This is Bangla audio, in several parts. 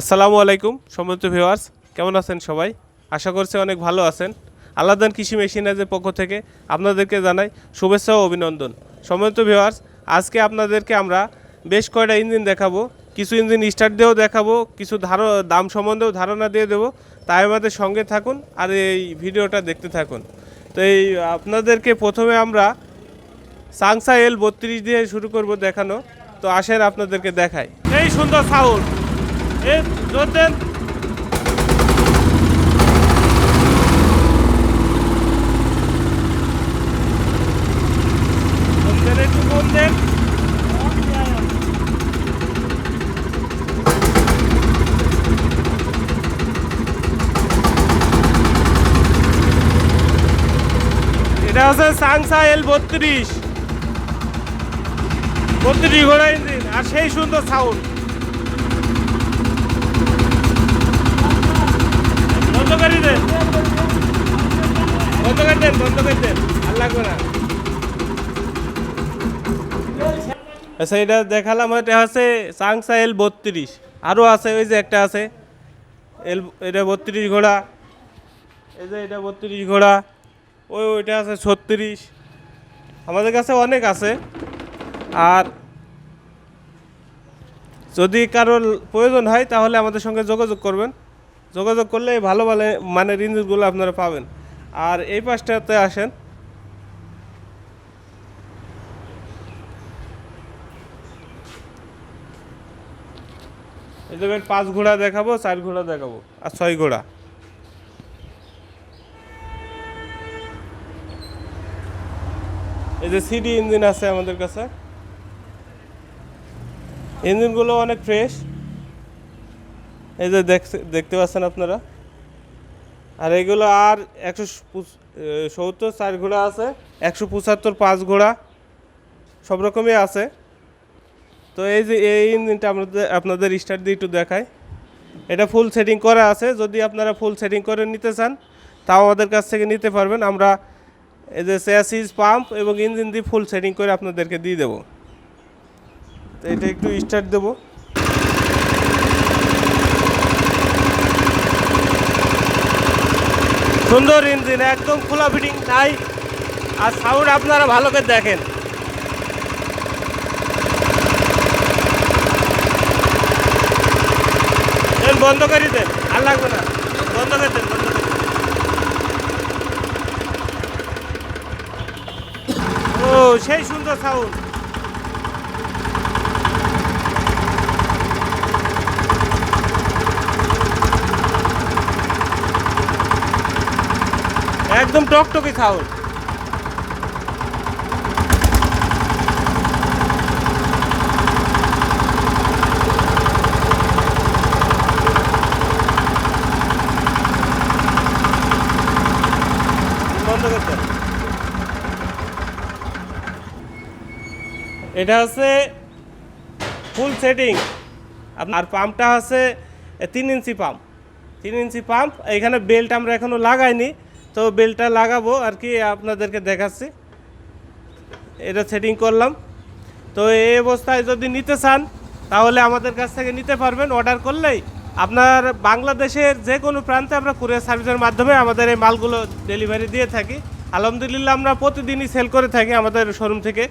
আসসালামু আলাইকুম, সম্মানিত ভিউয়ার্স কেমন আছেন সবাই? আশা করছি অনেক ভালো আছেন। আলাদান কৃষি মেশিনারিজের পক্ষ থেকে আপনাদেরকে জানাই শুভেচ্ছা ও অভিনন্দন। সম্মানিত ভিউয়ার্স আজকে আপনাদেরকে আমরা বেশ কয়টা ইঞ্জিন দেখাবো। কিছু ইঞ্জিন স্টার্ট দিয়েও দেখাবো, কিছু ধারো, দাম সম্বন্ধেও ধারণা দিয়ে দেবো। তাই আমাদের সঙ্গে থাকুন আর এই ভিডিওটা দেখতে থাকুন। তো এই আপনাদেরকে প্রথমে আমরা সাংসা এল বত্রিশ দিয়ে শুরু করব দেখানো। তো আসেন আপনাদেরকে দেখাই। এই সুন্দর সাউন্ড দেন কম একটু কম এটা আছে সাংসা এল বত্রিশ। বত্রিশ ঘোড়া ইঞ্জিন আর সেই সুন্দর সাউন্ড আর লাগবে না। আচ্ছা এটা দেখালাম, এটা হচ্ছে সাংসা এল বত্রিশ। আরও আছে, ওই যে একটা আছে। এল এটা বত্রিশ ঘোড়া। এই যে এটা বত্রিশ ঘোড়া। ওই ওইটা আছে ছত্রিশ। আমাদের কাছে অনেক আছে। আর যদি কারোর প্রয়োজন হয়, তাহলে আমাদের সঙ্গে যোগাযোগ করবেন। যোগাযোগ করলে ভালো ভালো মানের ইঞ্জিনগুলো আপনারা পাবেন। আর এই পাশটাতে আসেন। এই দেখবেন পাঁচ ঘোড়া দেখাবো, চার ঘোড়া দেখাবো, আর ছয় ঘোড়া। এই যে সিডি ইঞ্জিন আছে আমাদের কাছে। ইঞ্জিনগুলো অনেক ফ্রেশ। এই যে দেখতে- পাচ্ছেন আপনারা? আর এগুলো আর একশো সত্তর চার ঘোড়া আছে, একশো পঁচাত্তর, পাঁচ ঘোড়া, সব রকমই আছে। তো এই যে, এই ইঞ্জিনটা আপনাদের আপনাদের স্টার্ট দিয়ে একটু দেখায় এটা ফুল সেটিং করা আছে, যদি আপনারা ফুল সেটিং করে নিতে চান, তাও আমাদের কাছ থেকে নিতে পারবেন। আমরা এই যে স্যাসিস পাম্প এবং ইঞ্জিন দিয়ে ফুল সেটিং করে আপনাদেরকে দিয়ে দেবো। তো এটা একটু স্টার্ট দেবো। সুন্দর ইঞ্জিন, একদম খোলা ফিটিং নাই আর সাউন্ড আপনারা ভালো করে দেখেন। বন্ধ করে দেন, আর লাগবে না। বন্ধ করে দেন, বন্ধ করে ও, সেই সুন্দর সাউন্ড একদম টকটকে করতে। এটা হচ্ছে ফুল সেটিং আপনার পাম্পটা হচ্ছে তিন ইঞ্চি পাম্প। তিন ইঞ্চি পাম্প এখানে বেল্ট আমরা এখনও লাগাইনি। তো বেল্টটা লাগাবো আর কি, আপনাদেরকে দেখাচ্ছি। এটা সেটিং করলাম। তো এই অবস্থায় যদি নিতে চান, তাহলে আমাদের কাছ থেকে নিতে পারবেন। অর্ডার করলেই আপনার বাংলাদেশের যে কোনো প্রান্তে আমরা কুরিয়ার সার্ভিসের মাধ্যমে আমাদের এই মালগুলো ডেলিভারি দিয়ে থাকি। আলহামদুলিল্লাহ আমরা প্রতিদিনই সেল করে থাকি আমাদের শোরুম থেকে,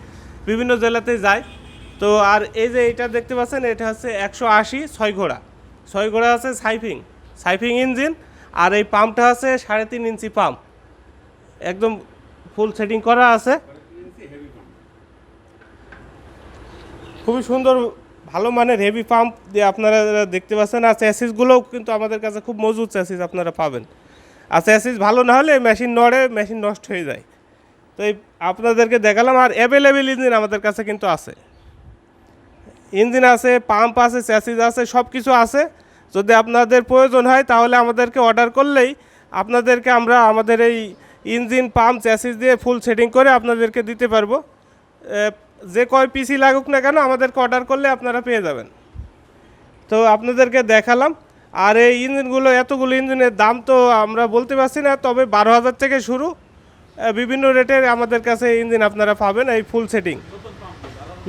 বিভিন্ন জেলাতে যাই। তো আর এই যে এটা দেখতে পাচ্ছেন, এটা হচ্ছে একশো আশি ছয় ঘোড়া। ছয় ঘোড়া আছে সাইফিং সাইফিং ইঞ্জিন আর এই পাম্পটা আছে সাড়ে তিন ইঞ্চি পাম্প। একদম ফুল সেটিং করা আছে। খুবই সুন্দর, ভালো মানের হেভি পাম্প দিয়ে আপনারা দেখতে পাচ্ছেন। আর চ্যাসিসগুলোও কিন্তু আমাদের কাছে খুব মজবুত চ্যাসিস আপনারা পাবেন। আর চ্যাসিস ভালো না হলে মেশিন নড়ে মেশিন নষ্ট হয়ে যায়। তো এই আপনাদেরকে দেখালাম, আর অ্যাভেলেবেল ইঞ্জিন আমাদের কাছে কিন্তু আছে। ইঞ্জিন আছে পাম্প আছে চ্যাসিস আছে সব কিছু আছে। যদি আপনাদের প্রয়োজন হয়, তাহলে আমাদেরকে অর্ডার করলেই আপনাদেরকে আমরা আমাদের এই ইঞ্জিন পাম্প চ্যাসিস দিয়ে ফুল সেটিং করে আপনাদেরকে দিতে পারব। যে কয় পিসি লাগুক না কেন, আমাদেরকে অর্ডার করলে আপনারা পেয়ে যাবেন। তো আপনাদেরকে দেখালাম। আর এই ইঞ্জিনগুলো এতগুলো ইঞ্জিনের দাম তো আমরা বলতে পারছি না, তবে বারো হাজার থেকে শুরু। বিভিন্ন রেটের আমাদের কাছে ইঞ্জিন আপনারা পাবেন, এই ফুল সেটিং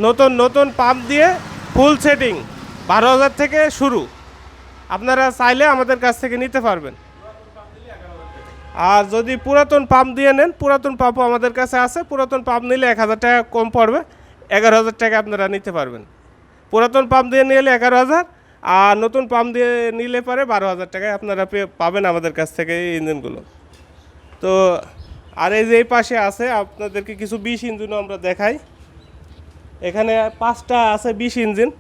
নতুন নতুন পাম্প দিয়ে ফুল সেটিং বারো হাজার থেকে শুরু। আপনারা চাইলে আমাদের কাছ থেকে নিতে পারবেন। আর যদি পুরাতন পাম্প দিয়ে নেন, পুরাতন পাম্পও আমাদের কাছে আছে। পুরাতন পাম্প নিলে এক হাজার টাকা কম পড়বে। এগারো হাজার টাকা আপনারা নিতে পারবেন। পুরাতন পাম্প দিয়ে নিলে এগারো হাজার, আর নতুন পাম্প দিয়ে নিলে পরে বারো হাজার টাকায় আপনারা পাবেন আমাদের কাছ থেকে এই ইঞ্জিনগুলো। তো, আর এই যে এই পাশে আছে, আপনাদেরকে কিছু বিশ ইঞ্জিনও আমরা দেখাই। এখানে পাঁচটা আছে বিশ ইঞ্জিন।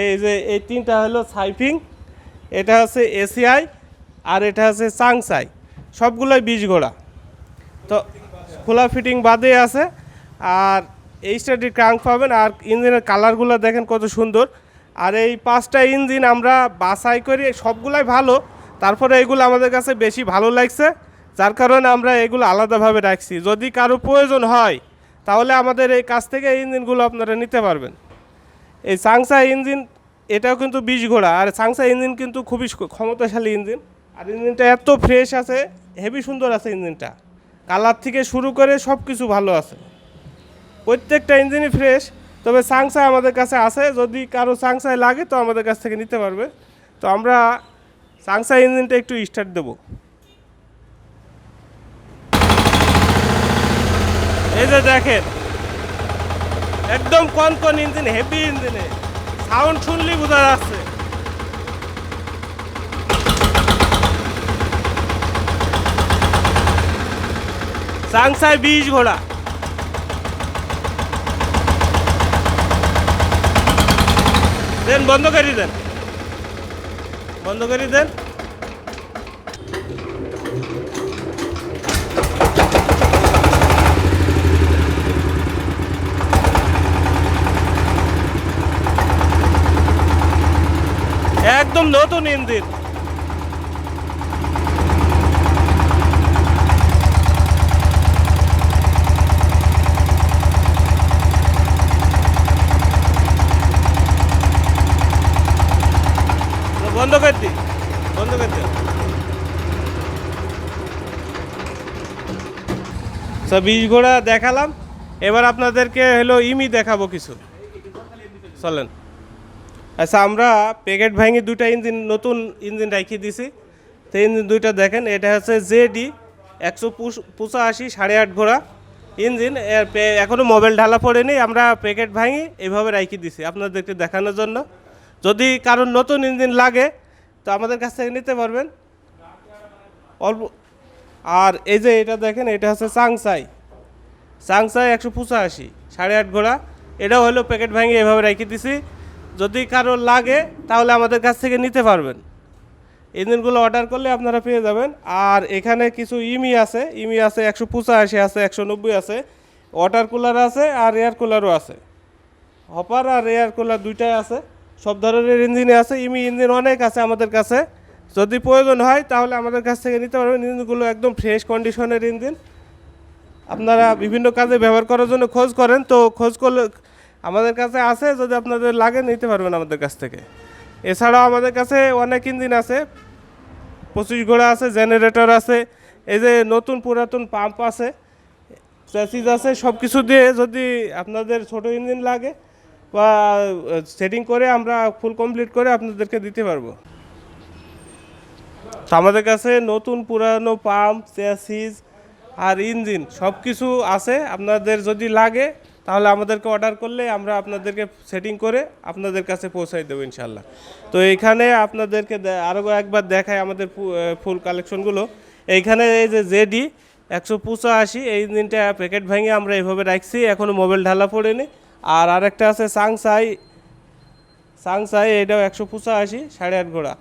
এই যে, এই তিনটা হলো সাইফিং এটা হচ্ছে এসিআই আর এটা হচ্ছে চাংসাই। সবগুলোই বিশ ঘোড়া। তো খোলা ফিটিং বাদে আছে আর এই স্টাডি ক্রাঙ্ক পাবেন আর ইঞ্জিনের কালারগুলো দেখেন কত সুন্দর। আর এই পাঁচটা ইঞ্জিন আমরা বাছাই করি, সবগুলাই ভালো। তারপরে এগুলো আমাদের কাছে বেশি ভালো লাগছে, যার কারণে আমরা এগুলো আলাদাভাবে রাখছি। যদি কারও প্রয়োজন হয়, তাহলে আমাদের এই কাছ থেকে ইঞ্জিনগুলো আপনারা নিতে পারবেন। এই সাংসা ইঞ্জিন এটাও কিন্তু বিশ ঘোড়া। আর সাংসা ইঞ্জিন কিন্তু খুবই ক্ষমতাশালী ইঞ্জিন। আর ইঞ্জিনটা এত ফ্রেশ আছে হেভি সুন্দর আছে ইঞ্জিনটা। কালার থেকে শুরু করে সব কিছু ভালো আছে। প্রত্যেকটা ইঞ্জিনই ফ্রেশ তবে সাংসা আমাদের কাছে আছে। যদি কারও সাংসাই লাগে, তো আমাদের কাছ থেকে নিতে পারবে। তো আমরা সাংসা ইঞ্জিনটা একটু স্টার্ট দেবো। এই যে দেখেন, একদম কন কন ইঞ্জিন হেভি ইঞ্জিনে। সাউন্ড শুনলেই বোঝা যাচ্ছে। সাংসাই বিশ ঘোড়া। দেন বন্ধ করে দেন। বন্ধ করে দেন। একদম নতুন ইঞ্জিন। বন্ধ করে বন্ধ বিশ ঘোড়া দেখালাম। এবার আপনাদেরকে হলো ইমি দেখাবো কিছু। চলেন। আচ্ছা আমরা প্যাকেট ভাঙি দুইটা ইঞ্জিন, নতুন ইঞ্জিন রাখিয়ে দিছি। তো ইঞ্জিন দুইটা দেখেন, এটা হচ্ছে জেডি একশো পঁচাশি সাড়ে আট ঘোড়া ইঞ্জিন। এর পে- এখনও মোবাইল ঢালা পড়েনি, আমরা প্যাকেট ভাঙি এইভাবে রাখিয়ে দিছি আপনাদেরকে দেখানোর জন্য। যদি কারোর নতুন ইঞ্জিন লাগে, তো আমাদের কাছ থেকে নিতে পারবেন। অল্প আর এই যে এটা দেখেন, এটা হচ্ছে চাংসাই। চাংসাই একশো পঁচাশি সাড়ে আট ঘোড়া। এটাও হলো প্যাকেট ভাঙি এভাবে রেখে দিছি। যদি কারও লাগে, তাহলে আমাদের কাছ থেকে নিতে পারবেন। ইঞ্জিনগুলো অর্ডার করলে আপনারা পেয়ে যাবেন। আর এখানে কিছু ইমি আছে। ইমি আছে একশো পঁচাশি আছে, একশো নব্বই আছে। ওয়াটার কুলার আছে আর এয়ার কুলারও আছে। হপার আর এয়ার কুলার দুইটাই আছে। সব ধরনের ইঞ্জিনে আছে। ইমি ইঞ্জিন অনেক আছে আমাদের কাছে। যদি প্রয়োজন হয়, তাহলে আমাদের কাছ থেকে নিতে পারবেন। ইঞ্জিনগুলো একদম ফ্রেশ কন্ডিশনের ইঞ্জিন। আপনারা বিভিন্ন কাজে ব্যবহার করার জন্য খোঁজ করেন। তো খোঁজ করলে আমাদের কাছে আছে, যদি আপনাদের লাগে, নিতে পারবেন আমাদের কাছ থেকে। এছাড়াও আমাদের কাছে অনেক ইঞ্জিন আছে, পঁচিশ ঘোড়া আছে, জেনারেটর আছে, এই যে নতুন পুরাতন পাম্প আছে, চ্যাসিস আছে সব কিছু দিয়ে যদি আপনাদের ছোট ইঞ্জিন লাগে, বা সেটিং করে আমরা ফুল কমপ্লিট করে আপনাদেরকে দিতে পারব। আমাদের কাছে নতুন, পুরানো পাম্প, চ্যাসিস আর ইঞ্জিন সব কিছু আছে। আপনাদের যদি লাগে তাহলে আমাদেরকে অর্ডার করলে আমরা আপনাদেরকে সেটিং করে আপনাদের কাছে পৌঁছাই দেবো ইনশাল্লাহ তো এইখানে আপনাদেরকে আরও একবার দেখায় আমাদের ফুল কালেকশনগুলো এইখানে এই যে জেডি একশো পঁচাশি, এই ইঞ্জিনটা প্যাকেট ভেঙে আমরা এইভাবে রাখছি এখনও মোবাইল ঢালা পড়েনি। আর আরেকটা আছে সাংসাই সাংসাই এটাও একশো পঁচাশি, সাড়ে আট ঘোড়া।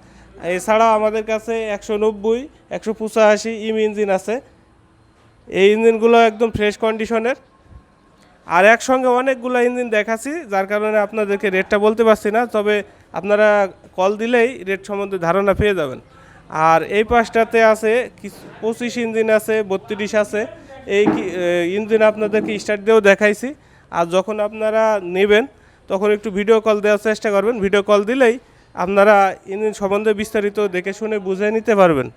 এছাড়াও আমাদের কাছে একশো নব্বই, একশো পঁচাশি, ইম ইঞ্জিন আছে। এই ইঞ্জিনগুলো একদম ফ্রেশ কন্ডিশনের আর একসঙ্গে অনেকগুলো ইঞ্জিন দেখাচ্ছি, যার কারণে আপনাদেরকে রেটটা বলতে পারছি না, তবে আপনারা কল দিলেই রেট সম্বন্ধে ধারণা পেয়ে যাবেন। আর এই পাশটাতে আছে পঁচিশ ইঞ্জিন আছে, বত্রিশ আছে, এই ইঞ্জিন আপনাদেরকে স্টার্ট দিয়েও দেখাইছি। আর যখন আপনারা নেবেন, তখন একটু ভিডিও কল দেওয়ার চেষ্টা করবেন। ভিডিও কল দিলেই আপনারা ইঞ্জিন সম্বন্ধে বিস্তারিত দেখে শুনে বুঝে নিতে পারবেন।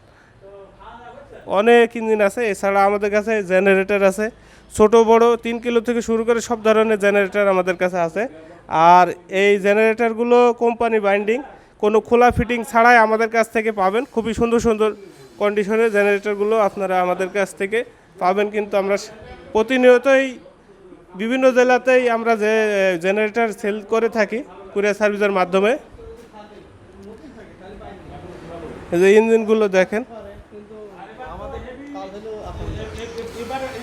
অনেক ইঞ্জিন আছে, এছাড়া আমাদের কাছে জেনারেটর আছে। ছোট, বড়, তিন কিলো থেকে শুরু করে সব ধরনের জেনারেটর আমাদের কাছে আছে। আর এই জেনারেটরগুলো কোম্পানি বাইন্ডিং কোনো খোলা ফিটিং ছাড়াই আমাদের কাছ থেকে পাবেন। খুবই সুন্দর সুন্দর কন্ডিশনের জেনারেটরগুলো আপনারা আমাদের কাছ থেকে পাবেন। কিন্তু আমরা প্রতিনিয়তই বিভিন্ন জেলাতেই আমরা যে জেনারেটর সেল করে থাকি কুরিয়ার সার্ভিসের মাধ্যমে। যে ইঞ্জিনগুলো দেখেন।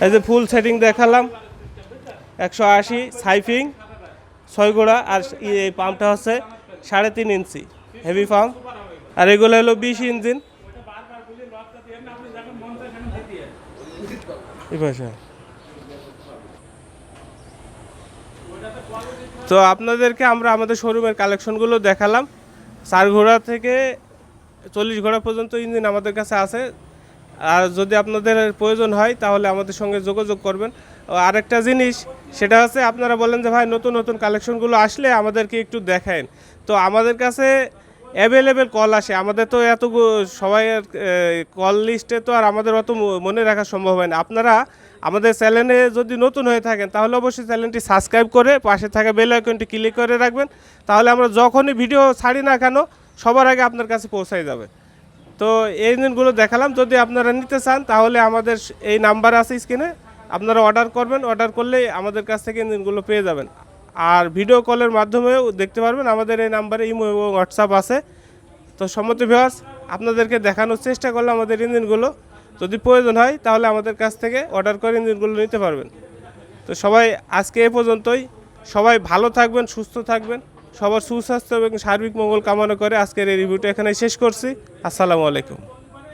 এই যে ফুল সেটিং দেখালাম, একশো আশি, সাইফিং ছয় গোড়া আর এই পাম্পটা হচ্ছে সাড়ে তিন ইঞ্চি হেভি পাম্প আর এগুলো হলো বিশ ইঞ্জিন। তো আপনাদেরকে আমরা আমাদের শোরুমের কালেকশনগুলো দেখালাম। চার ঘোড়া থেকে চল্লিশ ঘোড়া পর্যন্ত ইঞ্জিন আমাদের কাছে আছে। আর যদি আপনাদের প্রয়োজন হয়, তাহলে আমাদের সঙ্গে যোগাযোগ করবেন। আরেকটা জিনিস, সেটা হচ্ছে আপনারা বলেন যে, ভাই, নতুন নতুন কালেকশনগুলো আসলে আমাদেরকে একটু দেখায়েন। তো আমাদের কাছে অ্যাভেলেবেল কল আসে। আমাদের তো এত সবাই কল লিস্টে তো আর আমাদের অত মনে রাখা সম্ভব হয় না। আপনারা আমাদের চ্যানেলে যদি নতুন হয়ে থাকেন, তাহলে অবশ্যই চ্যানেলটি সাবস্ক্রাইব করে পাশে থাকা বেল আইকনটি ক্লিক করে রাখবেন। তাহলে আমরা যখনই ভিডিও ছাড়ি না কেন, সবার আগে আপনার কাছে পৌঁছায় যাবে। তো এই ইঞ্জিনগুলো দেখালাম। যদি আপনারা নিতে চান, তাহলে আমাদের এই নাম্বার আছে স্ক্রিনে। আপনারা অর্ডার করবেন, অর্ডার করলেই আমাদের কাছ থেকে ইঞ্জিনগুলো পেয়ে যাবেন। আর ভিডিও কলের মাধ্যমেও দেখতে পারবেন, আমাদের এই নাম্বারে ইমো এবং হোয়াটসঅ্যাপ আছে। তো সম্মতি ভিওয়ার্স আপনাদেরকে দেখানোর চেষ্টা করলে আমাদের ইঞ্জিনগুলো যদি প্রয়োজন হয়, তাহলে আমাদের কাছ থেকে অর্ডার করে ইঞ্জিনগুলো নিতে পারবেন। তো সবাই, আজকে এ পর্যন্তই। সবাই ভালো থাকবেন, সুস্থ থাকবেন। সবার সুস্বাস্থ্য এবং সার্বিক মঙ্গল কামনা করে আজকের এই রিভিউটা এখানে শেষ করছি। আসসালামু আলাইকুম।